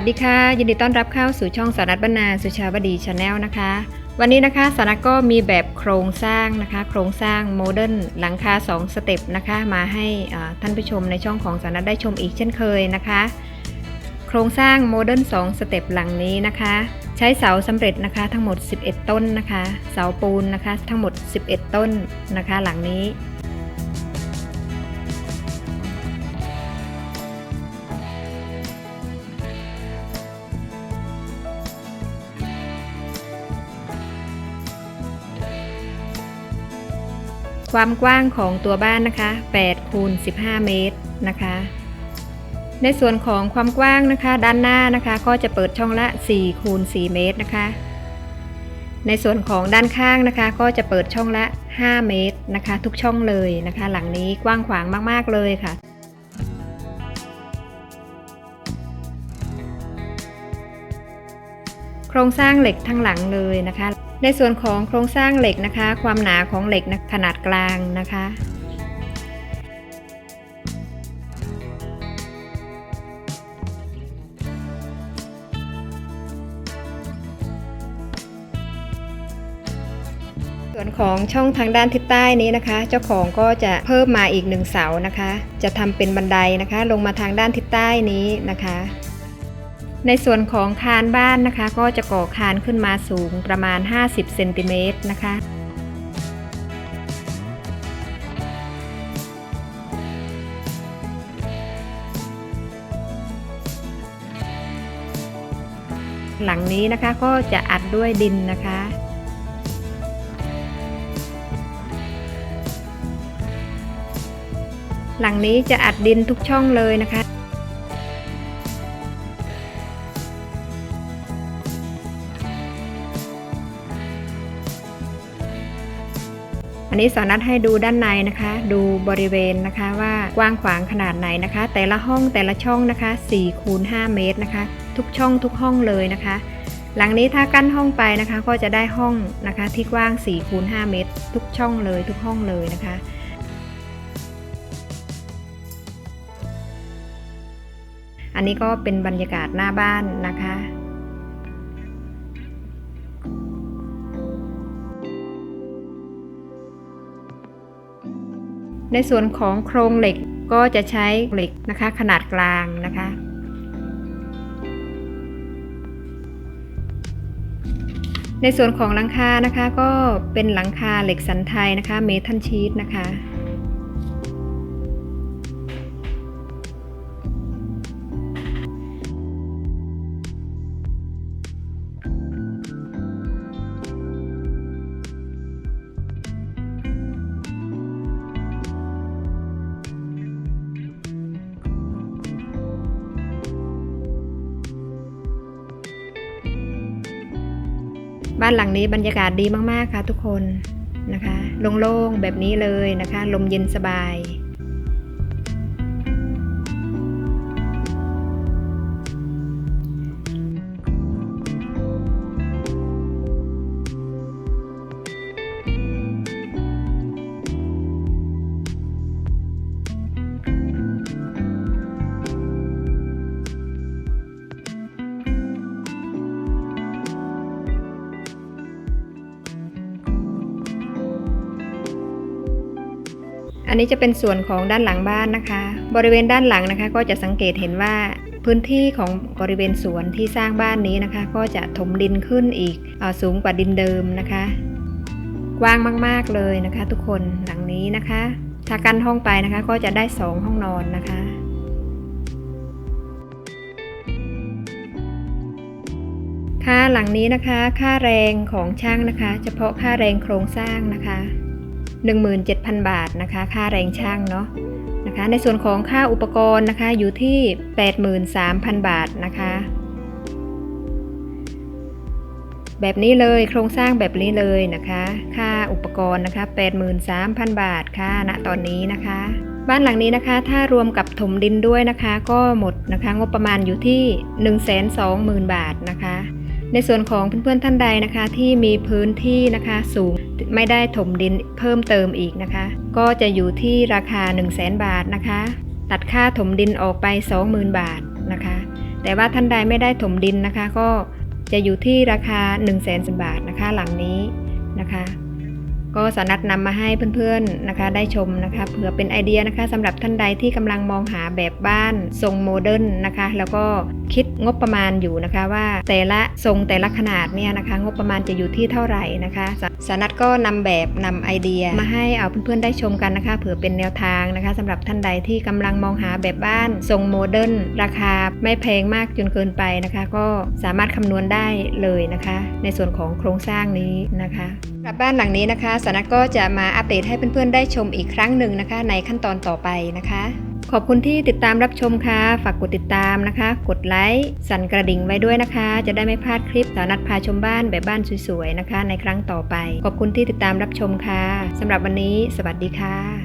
สดีค่ะ ยินดีต้อนรับเข้าสู่ช่องสารัตบรรณาสุชาวดีชาแนลนะคะ วันนี้นะคะสารัตก็มีแบบโครงสร้างนะคะ โครงสร้างโมเดิร์นหลังคา 2 สเต็ปนะคะ มาให้ท่านผู้ชมในช่องของสารัตได้ชมอีกเช่นเคยนะคะ โครงสร้างโมเดิร์น2สเต็ปหลังนี้นะคะ ใช้เสาสำเร็จนะคะ ทั้งหมด 11 ต้นนะคะ เสาปูนนะคะ ทั้งหมด 11 ต้นนะคะ หลังนี้ ความกว้างของตัวบ้านนะคะ8คูณ15 เมตรนะคะ ในส่วนของความกว้างนะคะ ด้านหน้านะคะ ก็จะเปิดช่องละ4คูณ4เมตรนะคะ ในส่วนของด้านข้างนะคะ ก็จะเปิดช่องละ 5 เมตรนะคะ ทุกช่องเลยนะคะ หลังนี้กว้างขวางมาก ๆ เลยค่ะโครงสร้างเหล็กทั้งหลังเลยนะคะ ในส่วนของโครงสร้างเหล็กนะคะ ความหนาของเหล็กนะขนาดกลางนะคะส่วนของช่องทางด้านทิศใต้นี้นะคะ เจ้าของก็จะเพิ่มมาอีกหนึ่งเสานะคะ จะทำเป็นบันไดนะคะ ลงมาทางด้านทิศใต้นี้นะคะ ในส่วนของคานบ้านนะคะ ก็จะก่อคานขึ้นมาสูงประมาณ 50เซนติเมตรนะคะหลังนี้นะคะก็จะอัดด้วยดินนะคะ หลังนี้จะอัดดินทุกช่องเลยนะคะ อันนี้สอนัดให้ดูด้านในนะคะ ดูบริเวณนะคะว่ากว้างขวางขนาดไหนนะคะ แต่ละห้องแต่ละช่องนะคะ4คูณ5เมตรนะคะ ทุกช่องทุกห้องเลยนะคะ หลังนี้ถ้ากั้นห้องไปนะคะ ก็จะได้ห้องนะคะที่กว้าง4คูณ5เมตร ทุกช่องเลยทุกห้องเลยนะคะอันนี้ก็เป็นบรรยากาศหน้าบ้านนะคะ ในส่วนของโครงเหล็กก็จะใช้เหล็กนะคะขนาดกลางนะคะในส่วนของหลังคานะคะก็เป็นหลังคาเหล็กสันไทยนะคะเมทัลชีตนะคะ บ้านหลังนี้บรรยากาศดีมากๆค่ะทุกคนนะคะโล่งๆแบบนี้เลยนะคะ ลมเย็นสบาย อันนี้จะเป็นส่วนของด้านหลังบ้านนะคะ บริเวณด้านหลังนะคะ ก็จะสังเกตเห็นว่าพื้นที่ของบริเวณสวนที่สร้างบ้านนี้นะคะ ก็จะถมดินขึ้นอีกอสูงกว่าดินเดิมนะคะ กว้างมากๆเลยนะคะ ทุกคนหลังนี้นะคะ ถ้ากั้นห้องไปนะคะก็จะได้สองห้องนอนนะคะค่าหลังนี้นะคะ ค่าแรงของช่างนะคะ เฉพาะค่าแรงโครงสร้างนะคะ 17,000 บาทนะคะ ค่าแรงช่างเนาะนะคะ ในส่วนของค่าอุปกรณ์นะคะอยู่ที่ 83,000 บาทนะคะ แบบนี้เลยโครงสร้างแบบนี้เลยนะคะ ค่าอุปกรณ์นะคะ 83,000 บาทค่ะณตอนนี้นะคะ บ้านหลังนี้นะคะ ถ้ารวมกับถมดินด้วยนะคะ ก็หมดนะคะ งบประมาณอยู่ที่ 120,000 บาทนะคะ ในส่วนของเพื่อนๆท่านใดนะคะที่มีพื้นที่นะคะสูงไม่ได้ถมดินเพิ่มเติมอีกนะคะ ก็จะอยู่ที่ราคา 1 0 0 0 0แบาทนะคะ ตัดค่าถมดินออกไป 20,000 บาทนะคะ แต่ว่าท่านใดไม่ได้ถมดินนะคะ ก็จะอยู่ที่ราคา 1 0 0 0 0แสนบาทนะคะ หลังนี้นะคะ ก็สานัดนำมาให้เพื่อนๆนะคะ ได้ชมนะคะเผื่อเป็นไอเดียนะคะสำหรับท่านใดที่กำลังมองหาแบบบ้านทรงโมเดิร์นนะคะ แล้วก็คิดงบประมาณอยู่นะคะว่าแต่ละทรงแต่ละขนาดเนี่ยนะคะ งบประมาณจะอยู่ที่เท่าไหร่นะคะสานัดก็นำแบบนำไอเดียมาให้เอาเพื่อนๆได้ชมกันนะคะเผื่อเป็นแนวทางนะคะสำหรับท่านใดที่กำลังมองหาแบบบ้านทรงโมเดิร์นราคาไม่แพงมากจนเกินไปนะคะ ก็สามารถคำนวณได้เลยนะคะ ในส่วนของโครงสร้างนี้นะคะสำหรับบ้านหลังนี้นะคะสานัดก็จะมาอัปเดตให้เพื่อนๆได้ชมอีกครั้งหนึ่งนะคะ ในขั้นตอนต่อไปนะคะ ขอบคุณที่ติดตามรับชมค่ะ ฝากกดติดตามนะคะ กดไลค์สั่นกระดิ่งไว้ด้วยนะคะ จะได้ไม่พลาดคลิปสานัดพาชมบ้านแบบบ้านสวยๆนะคะ ในครั้งต่อไป ขอบคุณที่ติดตามรับชมค่ะสำหรับวันนี้ สวัสดีค่ะ